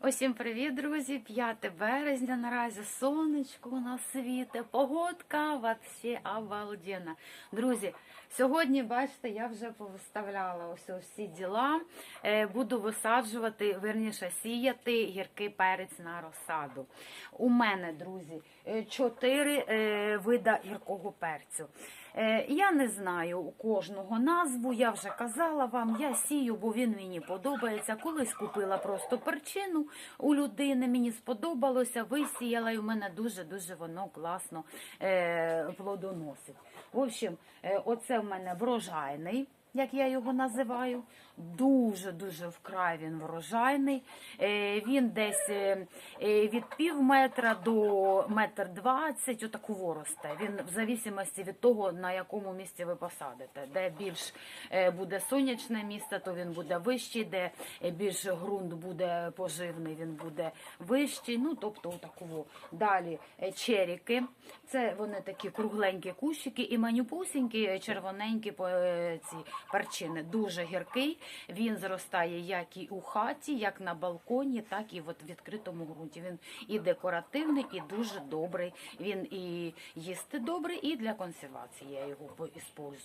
Усім привіт, друзі! 5 березня. Наразі сонечко у нас світе, погодка вообще обалденна. Друзі, сьогодні, бачите, я вже повиставляла ось всі діла. Е, Буду висаджувати, верніше сіяти гіркий перець на розсаду. У мене, друзі, е, чотири е, вида гіркого перцю. Е, Я не знаю у кожного назву, я вже казала вам, я сію, бо він мені подобається. Колись купила просто перчину у людини, мені сподобалося, висіяла, і в мене дуже-дуже воно класно е, плодоносить. В общем, е, оце в мене врожайний. Як я його називаю, дуже-дуже вкрай він врожайний. Е, Він десь е, е, від пів метра до метр двадцять, отаку росте. Він в зависимості від того, на якому місці ви посадите. Де більш буде сонячне місце, то він буде вищий, де більш ґрунт буде поживний, він буде вищий. Ну, тобто отаку. Далі черіки. Це вони такі кругленькі кущики і манюпусінькі, червоненькі е, ці перчини. Дуже гіркий. Він зростає як і у хаті, як на балконі, так і в відкритому ґрунті. Він і декоративний, і дуже добрий. Він і їсти добрий, і для консервації я його використовую.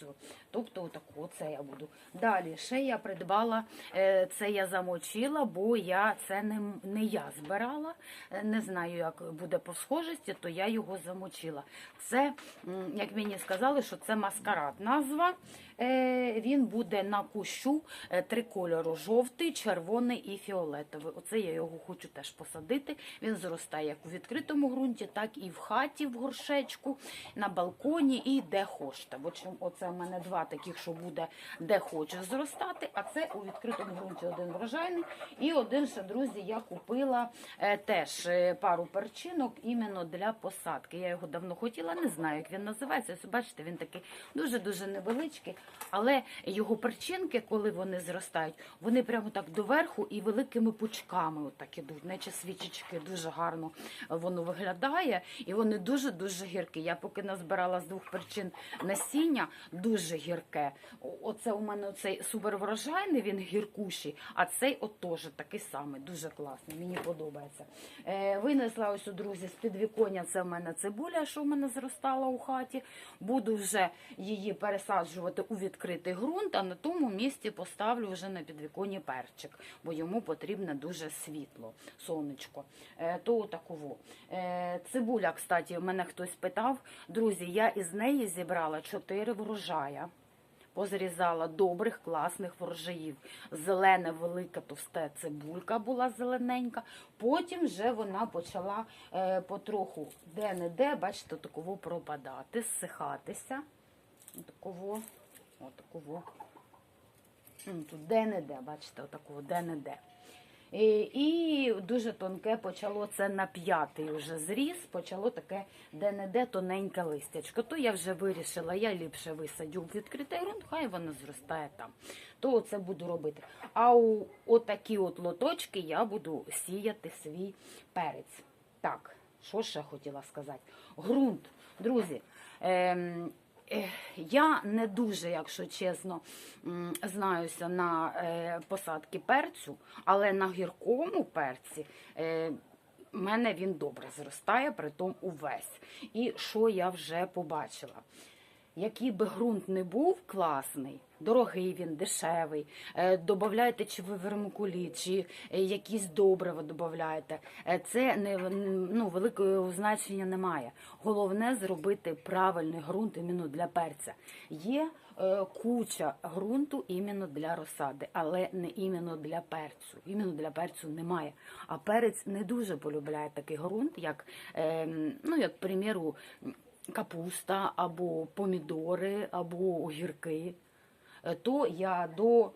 Тобто, отаку це я буду. Далі ще я придбала, е, це я замочила, бо я це не, не я збирала. Е, Не знаю, як буде по схожості, то я його замочила. Це, як мені сказали, що це маскарад назва. Е, Він буде на кущу е, три кольору: жовтий, червоний і фіолетовий. Оце я його хочу теж посадити. Він зростає як у відкритому ґрунті, так і в хаті в горшечку, на балконі і де хочете. Оце в мене два таких, що буде де хоче зростати. А це у відкритому ґрунті один врожайний. І один ще, друзі, я купила е, теж пару перчинок іменно для посадки. Я його давно хотіла, не знаю, як він називається. Ось бачите, він такий дуже-дуже невеличкий. Але його перчинки, коли вони зростають, вони прямо так доверху і великими пучками отак ідуть, наче свічечки. Дуже гарно воно виглядає. І вони дуже-дуже гіркі. Я поки назбирала з двох перчин насіння, дуже гірке. Оце у мене цей суперврожайний, він гіркущий, а цей от теж такий самий, дуже класний. Мені подобається. Е, винесла ось друзі з підвіконня. Це в мене цибуля, що в мене зростала у хаті. Буду вже її пересаджувати у відкритий ґрунт, а на тому місці поставлю вже на підвіконні перчик, бо йому потрібне дуже світло, сонечко. Е, то таково. Е, цибуля, кстати, мене хтось питав. Друзі, я із неї зібрала чотири врожая. Позрізала добрих, класних врожаїв. Зелена, велика, товста цибулька була зелененька. Потім вже вона почала е, потроху де-не-де, бачите, такого пропадати, зсихатися. Такого, отакого. М, Тут де-не-де, бачите, отакого де-не-де. І, дуже тонке почало це на п'ятий вже зріс, почало таке де-не-де тоненьке листячко. То я вже вирішила, я ліпше висадю в відкритий ґрунт, хай воно зростає там. То це буду робити. А отакі от лоточки я буду сіяти свій перець. Так, що ще хотіла сказати? Грунт, друзі. Ем, Я не дуже, якщо чесно, знаюся на е, посадки перцю, але на гіркому перці е, в мене він добре зростає, притом увесь. І що я вже побачила? Який би ґрунт не був класний, дорогий він, дешевий, е, додавайте чи ви вермикуліт, чи е, якісь добрива додаєте, е, це не ну, великого значення немає. Головне зробити правильний ґрунт іменно для перця. Є куча ґрунту іменно для розсади, але не іменно для перцю. Іменно для перцю немає. А перець не дуже полюбляє такий ґрунт, як, е, ну, як, приміру, капуста або помідори, або огірки, Е, то я до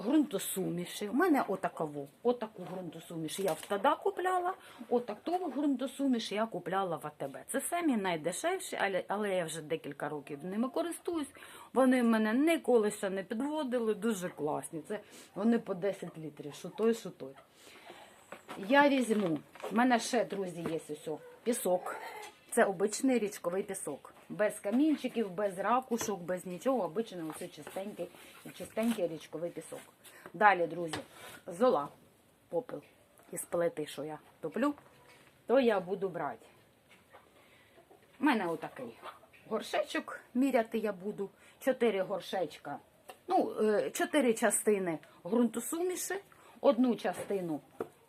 ґрунтосуміші. У мене отакову, отаку ґрунтосуміш я в стада купляла, отаку ґрунтосуміш я купляла в АТБ. Це самі найдешевші, але, але я вже декілька років ними користуюсь. Вони мене ніколи ще не підводили, дуже класні. Це вони по 10 літрів, що той, що той. Я візьму. У мене ще, друзі, є ось пісок. Це обичний річковий пісок. Без камінчиків, без ракушок, без нічого. Обичний ось чистенький, чистенький річковий пісок. Далі, друзі, зола, попел. із плити, що я топлю, то я буду брати. У мене отакий горшечок міряти я буду. Чотири горшечка. Ну, е, чотири частини ґрунтосуміші, одну частину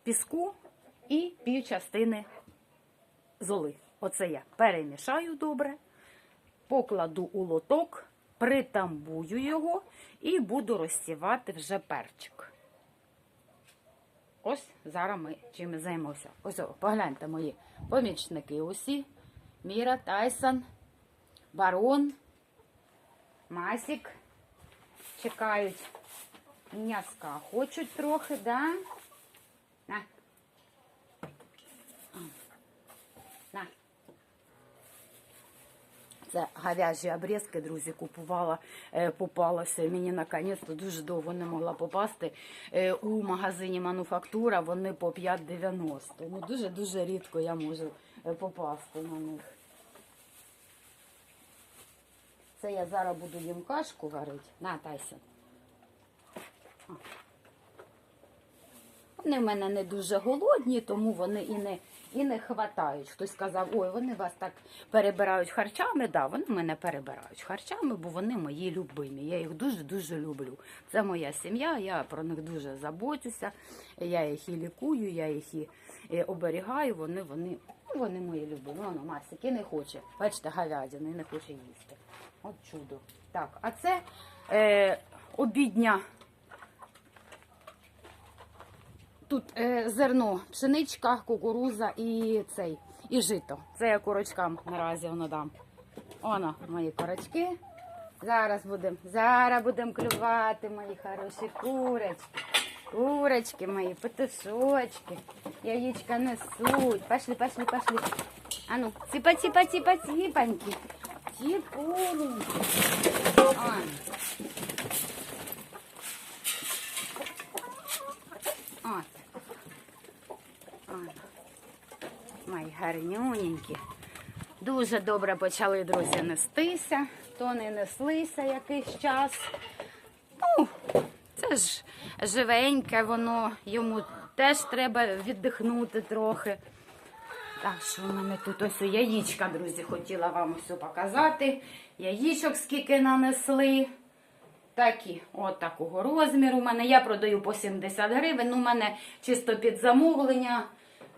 піску і пів частини золи. Оце я перемішаю добре, покладу у лоток, притамбую його і буду розсівати вже перчик. Ось зараз ми чим займемося. Ось, погляньте мої помічники усі. Міра, Тайсон, Барон, Масік. Чекають м'яска. Хочуть трохи, да? На. На. Це говяжі обрізки, друзі, купувала, е, попалося. Мені наконець-то дуже довго не могла попасти. Е, у магазині мануфактура вони по 5,90. Ну дуже-дуже рідко я можу е, попасти на них. Це я зараз буду їм кашку варити. На, Тайсон. О. Вони в мене не дуже голодні, тому вони і не, і не хватають. Хтось сказав, ой, вони вас так перебирають харчами. Да, вони мене перебирають харчами, бо вони мої любимі. Я їх дуже-дуже люблю. Це моя сім'я, я про них дуже заботюся. Я їх і лікую, я їх і, оберігаю. Вони, вони, ну, вони мої любимі. Воно Масик і не хоче. Бачите, говядину і не хоче їсти. От чудо. Так, а це е, обідня. Тут е, зерно, пшеничка, кукуруза і цей, і жито. Це я курочкам наразі воно дам. Оно, мої курочки. Зараз будемо, зараз будемо клювати, мої хороші курочки. Курочки мої, петушочки. Яєчка несуть. Пошли, пошли, пошли. А ну, ціпа, ціпа, ціпа, ціпаньки. Ціпуленьки. Ой. От. От. Мої гарнюненькі. Дуже добре почали, друзі, нестися. То не неслися якийсь час. Ну, це ж живеньке, воно йому теж треба віддихнути трохи. Так, що в мене тут ось яєчка, друзі, хотіла вам ось показати. Яїчок скільки нанесли. Такі, от такого розміру. У мене я продаю по 70 гривень. Ну, у мене чисто під замовлення.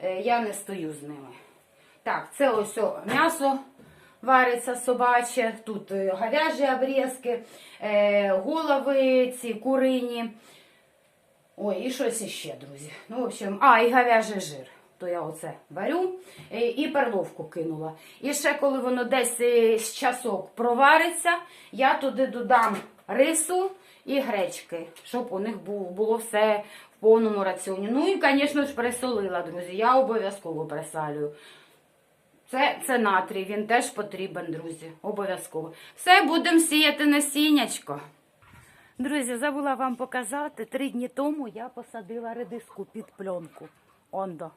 е, Я не стою з ними. Так, це ось м'ясо вариться собаче. Тут е, говяжі обрізки, е, голови ці курині. Ой, і щось іще, друзі. Ну, в общем, а, і говяжий жир. То я оце варю е, і перловку кинула. І ще коли воно десь з часок провариться, я туди додам рису і гречки, щоб у них було все в повному раціоні. Ну і, звісно ж, присолила, друзі. Я обов'язково присалюю. Це, це натрій, він теж потрібен, друзі. Обов'язково. Все, будемо сіяти насіннячко. Друзі, забула вам показати, три дні тому я посадила редиску під пленку. Ондо.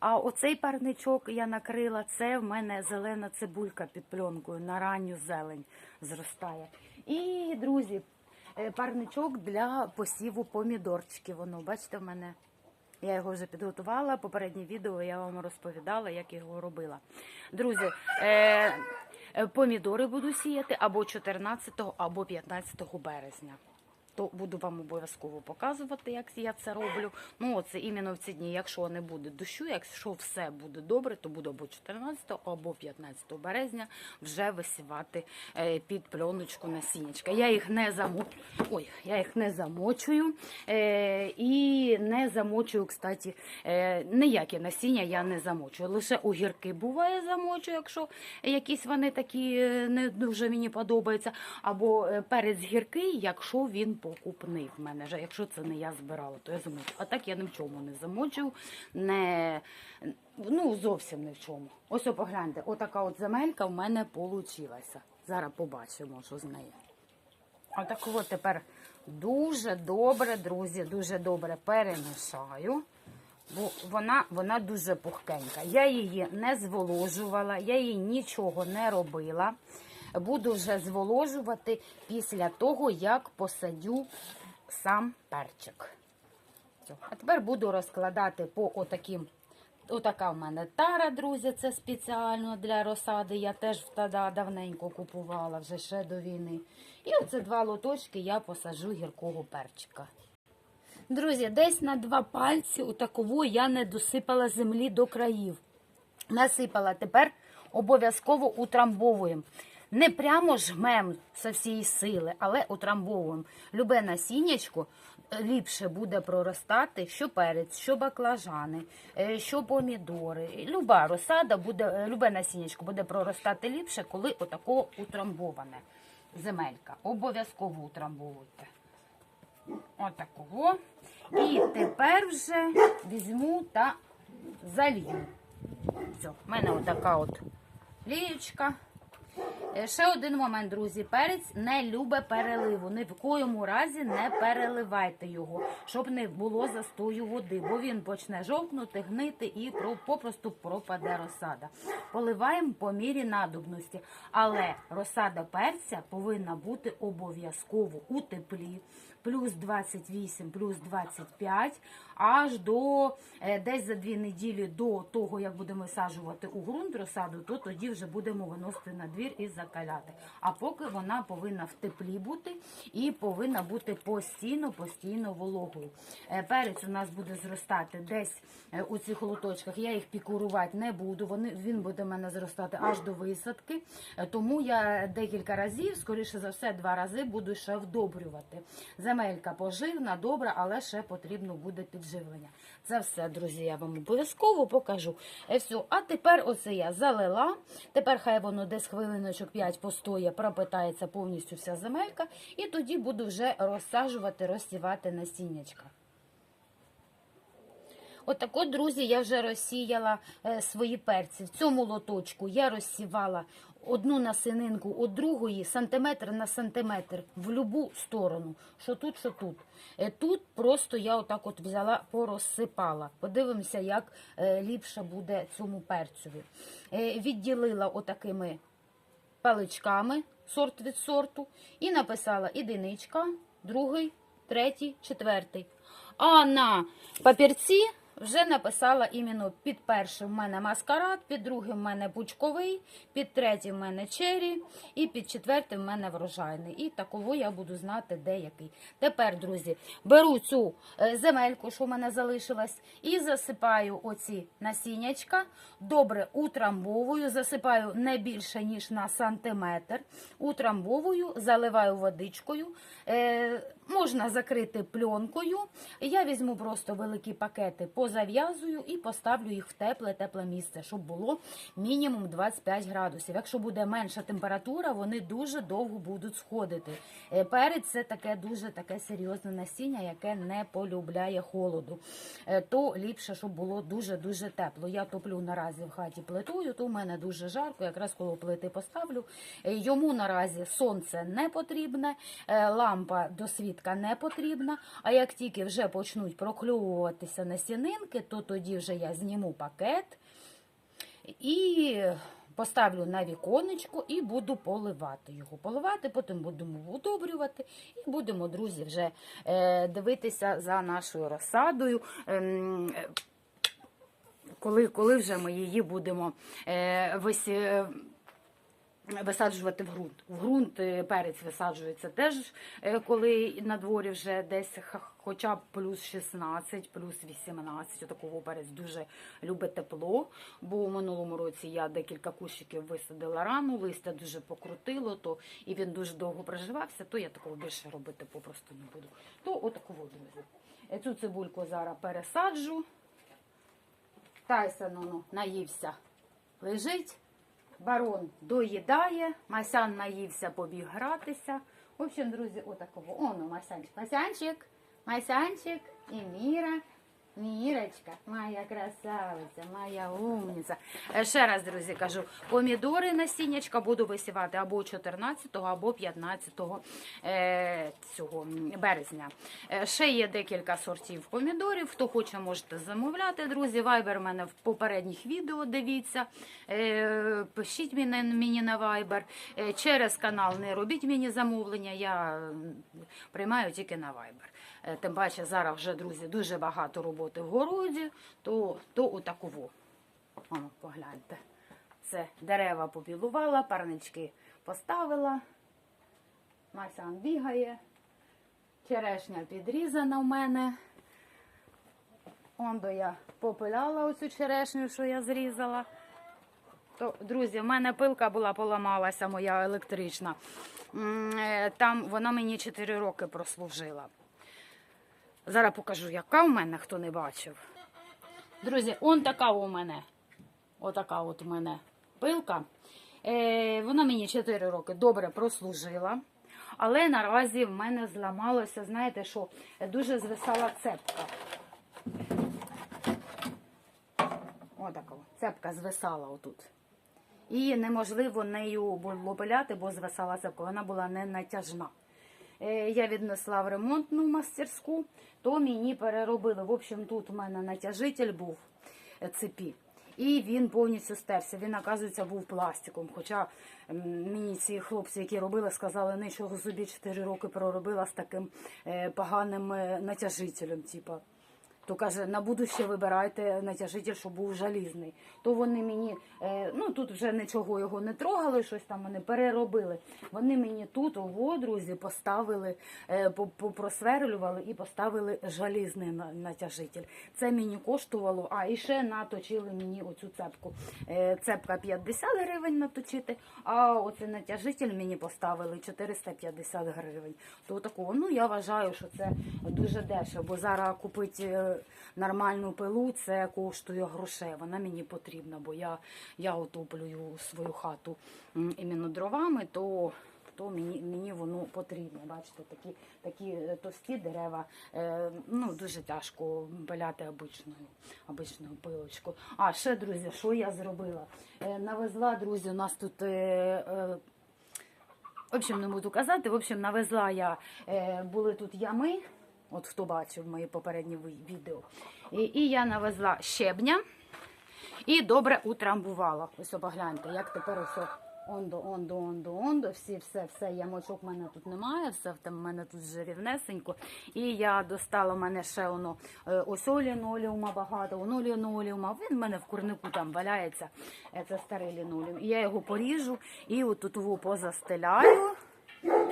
А оцей парничок я накрила, це в мене зелена цибулька під пленкою, на ранню зелень зростає. І, друзі, е, парничок для посіву помідорчиків. Воно, бачите, в мене я його вже підготувала. Попереднє відео я вам розповідала, як його робила. Друзі, е, е, помідори буду сіяти або 14, або 15 березня. То буду вам обов'язково показувати, як я це роблю. Ну, оце іменно в ці дні, якщо не буде дощу, якщо все буде добре, то буду або 14 або 15 березня вже висівати е, під пленочку насіннячка. Я їх не замочую, ой, я їх не замочую е, і не замочую, кстати, е, ніяке насіння я не замочую. Лише огірки буває замочую, якщо якісь вони такі не дуже мені подобаються. Або перець гіркий, якщо він покупний в мене. Якщо це не я збирала, то я замочу. А так я ні в чому не замочую, не, ну зовсім ні в чому. Ось о, погляньте, отака от земелька в мене получилася. Зараз побачимо, що з нею. Отак от тепер дуже добре, друзі, дуже добре перемішаю. Бо вона, вона дуже пухкенька. Я її не зволожувала, я їй нічого не робила. Буду вже зволожувати після того, як посадю сам перчик. А тепер буду розкладати по отаким. Отака в мене тара, друзі, це спеціально для розсади. Я теж тоді давненько купувала, вже ще до війни. І оце два лоточки я посаджу гіркого перчика. Друзі, десь на два пальці у такову я не досипала землі до країв. Насипала тепер обов'язково утрамбовуємо. Не прямо жмем со всієї сили, але утрамбовуємо. Любе насіннячко е, ліпше буде проростати, що перець, що баклажани, е, що помідори. Люба розсада буде, е, любе насіннячко буде проростати ліпше, коли отако утрамбоване земелька. Обов'язково утрамбовуйте. Отакого. І тепер вже візьму та залью. Все, в мене отака от лієчка. Е, Ще один момент, друзі. Перець не любе переливу. Ні в коєму разі не переливайте його, щоб не було застою води, бо він почне жовкнути, гнити і про- попросту пропаде розсада. Поливаємо по мірі надобності. Але розсада перця повинна бути обов'язково у теплі. Плюс 28, плюс 25, аж до е, десь за дві неділі до того, як будемо висаджувати у ґрунт розсаду, то тоді вже будемо виносити на двір і закаляти. А поки вона повинна в теплі бути і повинна бути постійно, постійно вологою. Е, Перець у нас буде зростати десь е, у цих лоточках. Я їх пікурувати не буду. Вони він буде в мене зростати аж до висадки. Тому я декілька разів, скоріше за все, два рази буду ще вдобрювати. Земелька поживна, добра, але ще потрібно буде підживлення. Це все, друзі, я вам обов'язково покажу. Е, все. А тепер оце я залила. Тепер хай воно десь хвилиночок 5 постоє, пропитається повністю вся земелька. І тоді буду вже розсаджувати, розсівати насіннячка. Отак от, друзі, я вже розсіяла е, свої перці. В цьому лоточку я розсівала одну насининку від другої, сантиметр на сантиметр, в любу сторону. Що тут, що тут. Е, Тут просто я отак от взяла, порозсипала. Подивимося, як е, ліпше буде цьому перцеві. Е, Відділила отакими паличками сорт від сорту і написала одиничка, другий, третій, четвертий. А на папірці вже написала іменно під першим в мене маскарад, під другим в мене пучковий, під третім в мене чері і під четвертим в мене врожайний. І таково я буду знати, де який. Тепер, друзі, беру цю е, земельку, що в мене залишилась, і засипаю оці насіннячка, добре утрамбовую, засипаю не більше, ніж на сантиметр. Утрамбовую, заливаю водичкою. Можна закрити пленкою. Я візьму просто великі пакети, позав'язую і поставлю їх в тепле, тепле місце, щоб було мінімум 25 градусів. Якщо буде менша температура, вони дуже довго будуть сходити. Е, Перець це таке дуже таке серйозне насіння, яке не полюбляє холоду. Е, То ліпше, щоб було дуже-дуже тепло. Я топлю наразі в хаті плитою, то в мене дуже жарко, якраз коли плити поставлю. Е, Йому наразі сонце не потрібне, лампа досвідка не потрібна. А як тільки вже почнуть прокльовуватися насінинки, то тоді вже я зніму пакет і поставлю на віконечко і буду поливати його. Поливати, потім будемо удобрювати і будемо, друзі, вже е, дивитися за нашою розсадою. Ем, коли, коли вже ми її будемо е, вис, е, висаджувати в ґрунт. В ґрунт е, перець висаджується теж, е, коли на дворі вже десь хоча б плюс 16, плюс 18. Отакого перець дуже любить тепло. Бо у минулому році я декілька кущиків висадила рано, листя дуже покрутило, то і він дуже довго проживався, то я такого більше робити попросту не буду. То отакого, друзі. Е, Цю цибульку зараз пересаджу. Тайсон ну, наївся, лежить. Барон доїдає, Масян наївся, побіг гратися. В общем, друзі, отакого. Оно, Масянчик. Масянчик, Масянчик і Міра. Мірочка, моя красавиця, моя умниця. Е, Ще раз, друзі, кажу, помідори насіннячка буду висівати або 14, або 15 е, цього березня. Е, Ще є декілька сортів помідорів. Хто хоче, можете замовляти, друзі. Вайбер у мене в попередніх відео дивіться. Е, Пишіть мені, на. Е, Через канал не робіть мені замовлення, я приймаю тільки на Viber. Е, тим паче зараз вже, друзі, дуже багато роботи в городі, то, то отаково. Воно, погляньте. Це дерева побілувала, парнички поставила. Масян бігає. Черешня підрізана в мене. Ондо я попиляла оцю черешню, що я зрізала. То, друзі, в мене пилка була поламалася, моя електрична. Е, Там вона мені 4 роки прослужила. Зараз покажу, яка в мене, хто не бачив. Друзі, он така у мене. Отака от у мене пилка. Е, вона мені 4 роки добре прослужила. Але наразі в мене зламалося, знаєте, що дуже звисала цепка. Отака цепка звисала отут. І неможливо нею було пиляти, бо звисала цепка, вона була не натяжна. Е, Я віднесла в ремонтну мастерську, то мені переробили. В общем, тут у мене натяжитель був е, цепі. І він повністю стерся. Він, оказується, був пластиком. Хоча мені ці хлопці, які робили, сказали, нічого собі 4 роки проробила з таким е, поганим натяжителем. Типа. То каже, на будуще вибирайте натяжитель, щоб був жалізний. То вони мені, е, ну тут вже нічого його не трогали, щось там вони переробили. Вони мені тут, у друзі, поставили, е, попросверлювали і поставили жалізний на- натяжитель. Це мені коштувало, а і ще наточили мені оцю цепку. Е, цепка 50 гривень наточити, а оцей натяжитель мені поставили 450 гривень. То такого, ну я вважаю, що це дуже дешево, бо зараз купити нормальну пилу це коштує грошей. Вона мені потрібна, бо я, я отоплюю свою хату іменно дровами, то. То мені, мені воно потрібно. Бачите, такі, такі е, товсті дерева е, ну, дуже тяжко пиляти обичною, обичною пилочкою. А ще, друзі, що я зробила? Е, навезла, друзі, у нас тут. Е, е, в общем, не буду казати. В общем, навезла я, е, були тут ями, от хто бачив мої попередні відео. І, і я навезла щебня і добре утрамбувала. Ось погляньте, як тепер ось ондо, ондо, ондо, ондо, всі, все, все, ямочок в мене тут немає, все в мене тут вже рівнесенько. І я достала в мене ще воно е, ось лінолеума багато, воно лінолеума. Він в мене в курнику там валяється. Це старий лінолеум. І я його поріжу і отут позастеляю.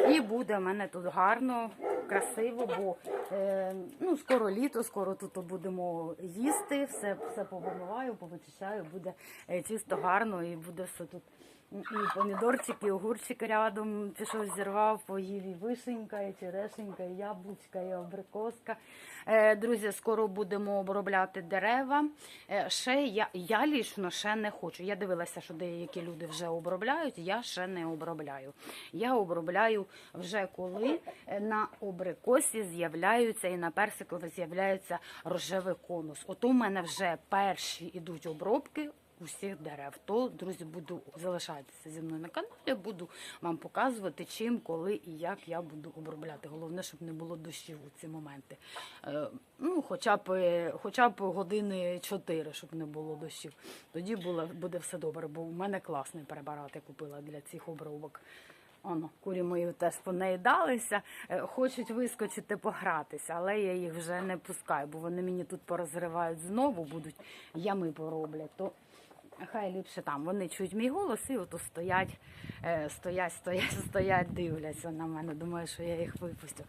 І буде в мене тут гарно, красиво, бо е, ну, скоро літо, скоро тут будемо їсти, все, все повимиваю, повичищаю, буде е, чисто гарно і буде все тут. І помідорчики, і огурчики рядом пішов, зірвав, поїв і вишенька, і черешенька, і яблучка, і абрикоска. Е, друзі, скоро будемо обробляти дерева. Е, ще я, я лічно ще не хочу. Я дивилася, що деякі люди вже обробляють. Я ще не обробляю. Я обробляю вже коли е, на абрикосі з'являються і на персикові з'являється рожевий конус. От у мене вже перші ідуть обробки усіх дерев. То, друзі, буду залишатися зі мною на каналі, буду вам показувати, чим, коли і як я буду обробляти. Головне, щоб не було дощів у ці моменти. Е, ну, хоча б, хоча б години 4, щоб не було дощів. Тоді було, буде все добре, бо в мене класний препарат я купила для цих обробок. Оно, курі мої теж понаїдалися, е, хочуть вискочити погратися, але я їх вже не пускаю, бо вони мені тут порозривають знову, будуть ями пороблять. То хай ліпше там. Вони чують мій голос і ото стоять, е, стоять, стоять, стоять, дивляться на мене. Думаю, що я їх випустю.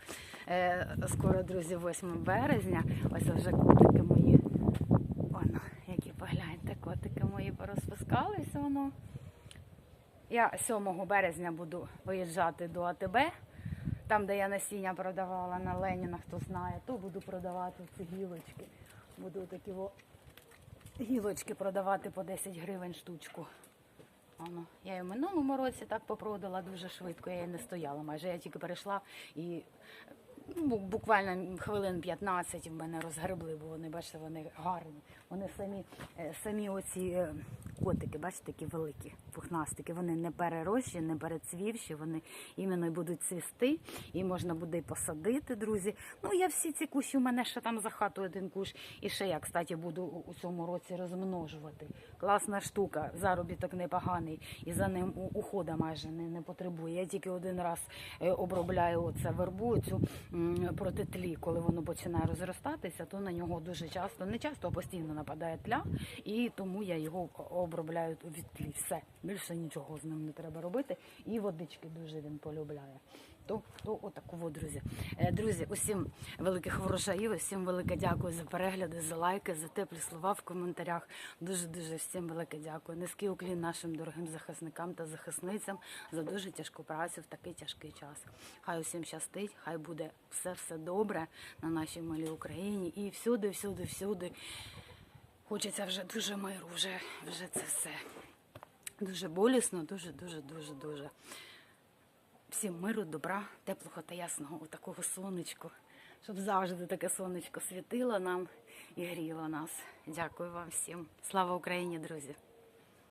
Е, Скоро, друзі, 8 березня. Ось вже котики мої. Воно, які погляньте, котики мої порозпускалися воно. Я 7 березня буду виїжджати до АТБ, там, де я насіння продавала на Леніна, хто знає, то буду продавати ці гілочки. Буду такі гілочки продавати по 10 гривень штучку. Воно. Я і в минулому році так попродала дуже швидко, я її не стояла майже. Я тільки перейшла і ну, буквально хвилин 15 в мене розгребли, бо вони, бачите, вони гарні. Вони самі, е, самі оці е, котики, бачите, такі великі, пухнастики, вони не перерощі, не перецвівші, вони іменно будуть цвісти, і можна буде й посадити, друзі. Ну, я всі ці кущі, у мене ще там за хату один кущ, і ще я, кстати, буду у- у цьому році розмножувати. Класна штука, заробіток непоганий, і за ним ухода майже не, не потребує. Я тільки один раз е, обробляю оце вербу, цю проти тлі, коли воно починає розростатися, то на нього дуже часто, не часто, а постійно нападає тля, і тому я його обробляю від тлі. Все, більше нічого з ним не треба робити. І водички дуже він полюбляє. То, то отаку, от, друзі. Е, Друзі, усім великих врожаїв, усім велике дякую за перегляди, за лайки, за теплі слова в коментарях. Дуже дуже всім велике дякую. Низький уклін нашим дорогим захисникам та захисницям за дуже тяжку працю в такий тяжкий час. Хай усім щастить, хай буде все все добре на нашій малій Україні і всюди, всюди, всюди. Хочеться вже дуже миру, вже, вже це все. Дуже болісно, дуже, дуже, дуже, дуже. Всім миру, добра, теплого та ясного такого сонечку, щоб завжди таке сонечко світило нам і гріло нас. Дякую вам всім. Слава Україні, друзі!